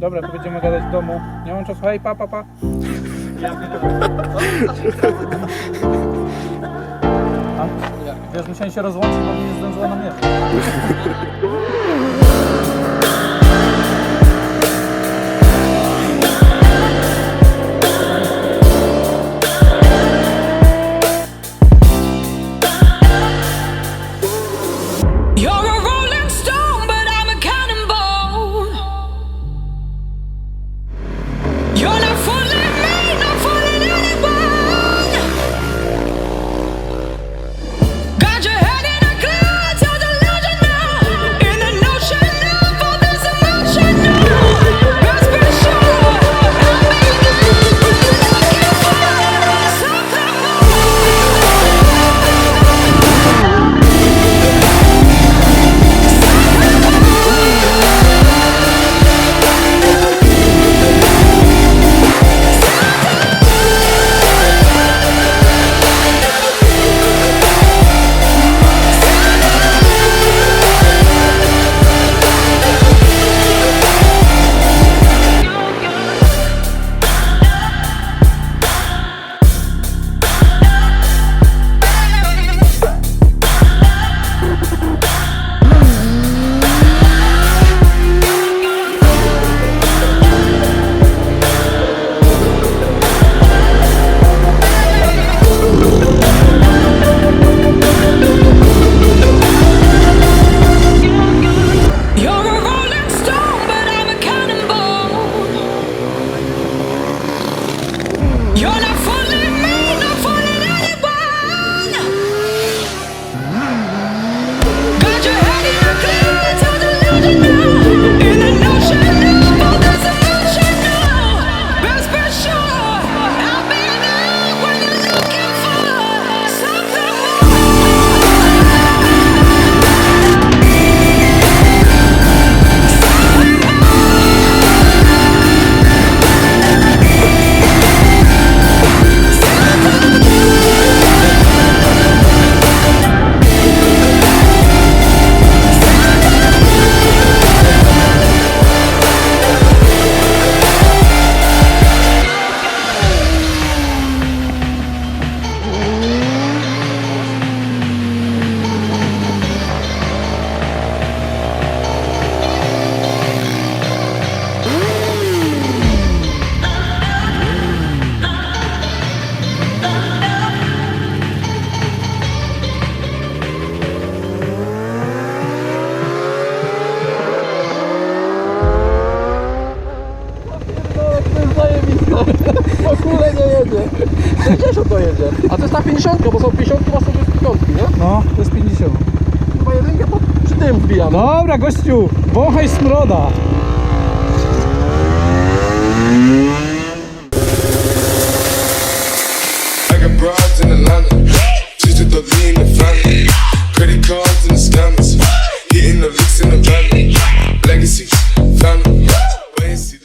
Dobra, to będziemy gadać w domu. Nie mam czasu. Hej, pa, pa, pa. A? Wiesz, musiałem się rozłączyć, bo nie zdążyła na mnie. 60 to jedzie. A to jest ta 50, bo są 50, a są 50, nie? No, to jest 50. Chyba jedynkę to przy tym wbijam. Dobra, gościu, wąchaj smroda.